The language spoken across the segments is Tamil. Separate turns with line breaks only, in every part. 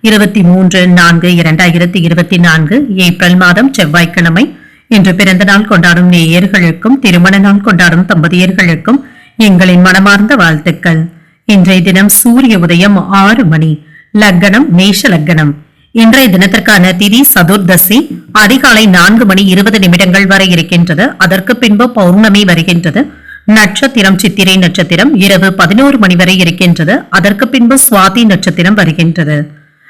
இருபத்தி மூன்று நான்கு இரண்டாயிரத்தி இருபத்தி நான்கு ஏப்ரல் மாதம் செவ்வாய்க்கிழமை. இன்று பிறந்த நாள் கொண்டாடும் நேயர்களுக்கும் திருமண நாள் கொண்டாடும் தம்பதியர்களுக்கும் எங்களின் மனமார்ந்த வாழ்த்துக்கள். இன்றைய தினம் சூரிய உதயம் ஆறு மணி. லக்கணம் மேஷ லக்கணம் இன்றைய தினத்திற்கான திதி சதுர்தசி. அதிகாலை நான்கு மணி இருபது நிமிடங்கள் வரை இருக்கின்றது. அதற்கு பின்பு பௌர்ணமி வருகின்றது. நட்சத்திரம் சித்திரை நட்சத்திரம் இரவு பதினோரு மணி வரை இருக்கின்றது. அதற்கு பின்பு சுவாதி நட்சத்திரம் வருகின்றது.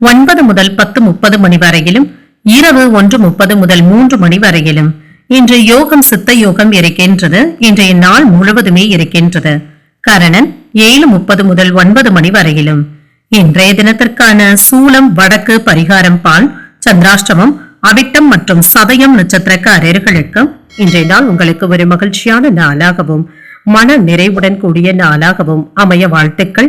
ஒன்பது முதல் பத்து முப்பது மணி வரையிலும் இரவு ஒன்று முப்பது முதல் மூன்று மணி வரையிலும். இன்று யோகம் சித்த யோகம் இருக்கின்றது. இன்றைய நாள் முழுவதுமே இருக்கின்றது. கரணன் ஏழு முப்பது முதல் ஒன்பது மணி வரையிலும். இன்றைய தினத்திற்கான சூலம் வடக்கு பரிகாரம் பால் சந்திராஷ்டமம் அவிட்டம் மற்றும் சதயம் நட்சத்திரக்காரர்களுக்கு இன்றைய நாள் உங்களுக்கு ஒரு மகிழ்ச்சியான நாளாகவும் மன நிறைவுடன் கூடிய நாளாகவும் அமைய வாழ்த்துக்கள்.